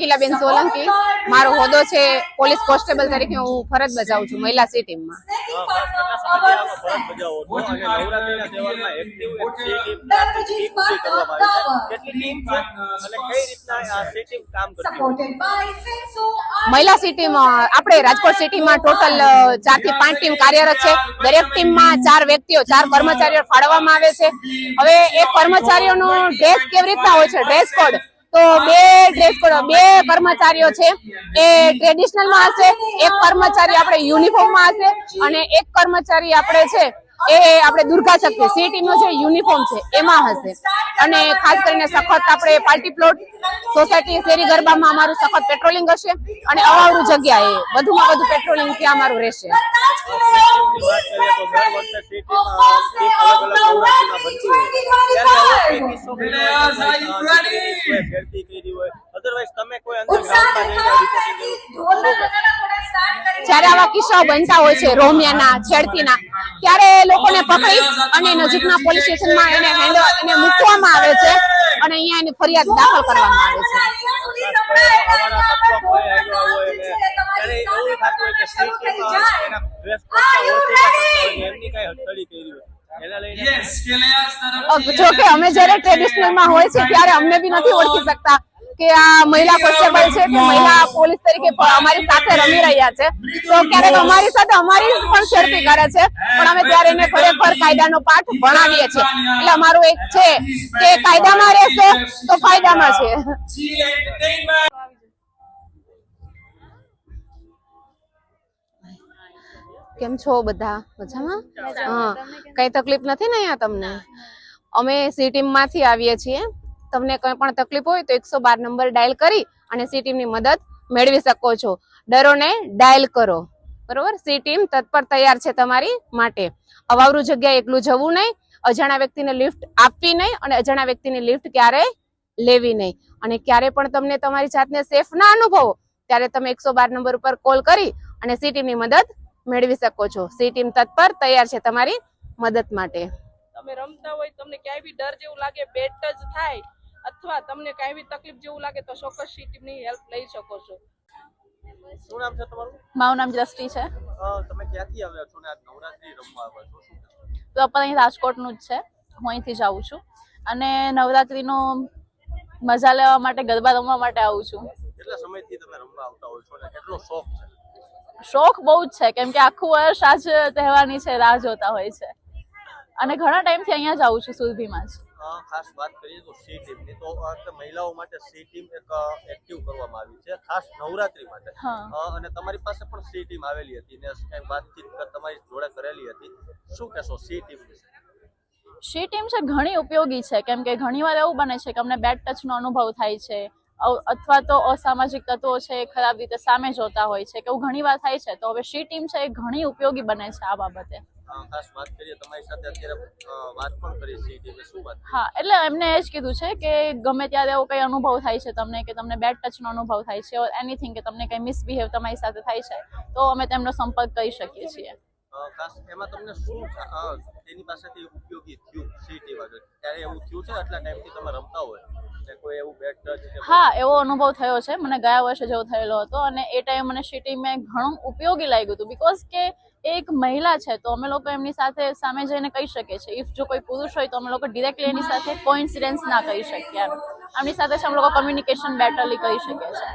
શકીલાબેન સોલંકી, મારો હોદ્દો છે પોલીસ કોન્સ્ટેબલ તરીકે હું ફરજ બજાવું છું મહિલા સી ટીમમાં. મહિલા સિટીમાં આપણે રાજકોટ સિટીમાં ટોટલ ચારથી પાંચ ટીમ કાર્યરત છે. દરેક ટીમમાં ચાર વ્યક્તિઓ, ચાર કર્મચારીઓ ફાળવવામાં આવે છે. હવે એ કર્મચારીઓનો ડ્રેસ કેવી રીતના હોય છે? Dress code. તો બે ડ્રેસ કોડ બે કર્મચારીઓ છે. એ ટ્રેડિશનલમાં હશે એક કર્મચારી આપણે યુનિફોર્મમાં હશે અને એક કર્મચારી આપણે છે એ આપણે દુર્ગા શક્તિ સી ટીમ નો જે યુનિફોર્મ છે એમાં હશે. અને ખાસ કરીને સખત આપણે પાર્ટી પ્લોટ સોસાયટી શેરી ગરબામાં અમારું સખત પેટ્રોલિંગ હશે અને અવાવરું જગ્યાએ વધુમાં વધુ પેટ્રોલિંગ ત્યાં અમારું રહેશે અધરવાઇઝ તમે કોઈ અંદર ગ્રાઉન્ડમાં જઈને રિપોર્ટિંગ કર્યું જ્યારે આવા કિસ્સાઓ બનતા હોય છે રોમિયાના છેડતીના. ત્યારે લોકોને પકડી અને નજીકના પોલીસ સ્ટેશનમાં એને હેન્ડ એને મૂકવામાં આવે છે અને અહીંયા એની ફરિયાદ દાખલ કરવામાં આવે છે. જોકે જો કે અમે જ્યારે ટ્રેડિશનલમાં હોય છે ત્યારે અમને બી નથી ઓળખી શકતા. કે આ મહિલા કોન્સ્ટેબલ છે કે મહિલા પોલીસ તરીકે અમારી સાથે રમી રહ્યા છે. તો ક્યારેક અમારી સાથે અમારી પણ શેરતી કરે છે. પણ અમે ત્યારે એને ખરેખર કાયદાનો પાઠ ભણાવીએ છીએ. એટલે અમારું એક છે કે કાયદામાં રહેશે તો ફાયદામાં છે. કેમ છો બધા? મજામાં? હા. કઈ તકલીફ નથી ને અહીંયા તમને? અમે સી ટીમમાંથી આવીએ છીએ. તમને કંઈ પણ તકલીફ હોય તો એકસો બાર નંબર ડાયલ કરી અને સી ટીમની મદદ મેળવી શકો છો. ડરોને ડાયલ કરો. બરોબર? સી ટીમ તત્પર તૈયાર છે તમારી માટે. અવાવરું જગ્યાએ એકલું જવું નહીં, અજાણા વ્યક્તિને લિફ્ટ આપવી નહીં અને અજાણ્યા વ્યક્તિની લિફ્ટ ક્યારેય લેવી નહીં. અને ક્યારે પણ તમને તમારી જાતને સેફ ના અનુભવો, ત્યારે તમે એકસો બાર નંબર ઉપર કોલ કરી અને સી ટીમની મદદ મેળવી શકો છો. સી ટીમ તત્પર તૈયાર છે તમારી મદદ માટે. તમે રમતા હોય તમને ક્યાંય બી ડર જેવું લાગે, બેટ જ થાય. અથવા તમને કાંઈ બી તકલીફ જેવું લાગે તો ચોક્કસ ટીમની હેલ્પ લઈ શકો છો. શું નામ છે તમારું? મારું નામ દ્રષ્ટિ છે. તમે ક્યાંથી આવ્યા છો ને આ નવરાત્રી રમવા આવ્યા છો? તો આપણે અહીં રાજકોટનું જ છે. હું અહીંથી જ આવું છું. અને નવરાત્રીનો મજા લેવા માટે ગરબા રમવા માટે આવું છું. કેટલા સમયથી તમે રમવા આવતા હો છો ને? કેટલો શોખ છે? શોખ બહુ જ છે કેમ કે આખું વર્ષ આજ તહેવારની છે રાહ જોતા હોય છે. અને ઘણા ટાઈમથી અહીંયા જ આવું છું સુરભીમાં જ. ખાસ વાત કરીએ તો સી ટીમની. તો મહિલાઓ માટે સી ટીમ એક એક્ટિવ કરવામાં આવી છે ખાસ નવરાત્રી માટે. અને તમારી પાસે પણ સી ટીમ આવેલી હતી ને કઈ વાતચીત તમારી જોડે કરેલી હતી. શું કહેશો સી ટીમ વિશે? સી ટીમ છે ઘણી ઉપયોગી છે. કેમ કે ઘણીવાર એવું બને છે કે અમને બેડ ટચનો અનુભવ થાય છે અથવા તો અસામાજિક તત્વો છે એ ખરાબ રીતે સામે જોતા હોય છે કે એવું ઘણીવાર થાય છે. તો હવે સી ટીમ છે એ ઘણી ઉપયોગી બને છે આ બાબતે. ખાસ વાત કરીએ, તમારી સાથે અત્યારે વાત પણ કરી છે ટીમે શું વાત હા, એટલે એમને એ જ કીધું છે કે ગમે ત્યારે એવો કંઈ અનુભવ થાય છે તમને, કે તમને બેડ ટચનો અનુભવ થાય છે ઓર એનીથિંગ કે તમને કંઈ મિસબિહેવ તમારી સાથે થાય છે, તો અમે તેમનો સંપર્ક કરી શકીએ છીએ. ખાસ એમાં તમને શું તેની પાસેથી ઉપયોગી થયું સી ટીમ આગળ ત્યારે એવું થયું છે આટલા ટાઈમથી તમે રમતા હોય? કોઈ એવું બેટ ટચ હા એવો અનુભવ થયો છે. મને ગયા વર્ષે જેવો થયેલો હતો અને એ ટાઈમ મને સિટી મેં ઘણું ઉપયોગી લાગ્યું હતું. બીકોઝ કે એક મહિલા છે તો અમે લોકો એમની સાથે સામે જઈને કહી શકીએ છીએ. ઇફ જો કોઈ પુરુષ હોય તો અમે લોકો ડિરેક્ટલી એની સાથે કોઇન્સિડન્સ ના કરી શકીએ એમ. એમની સાથે છે અમે લોકો કમ્યુનિકેશન બેટરલી કરી શકીએ છીએ.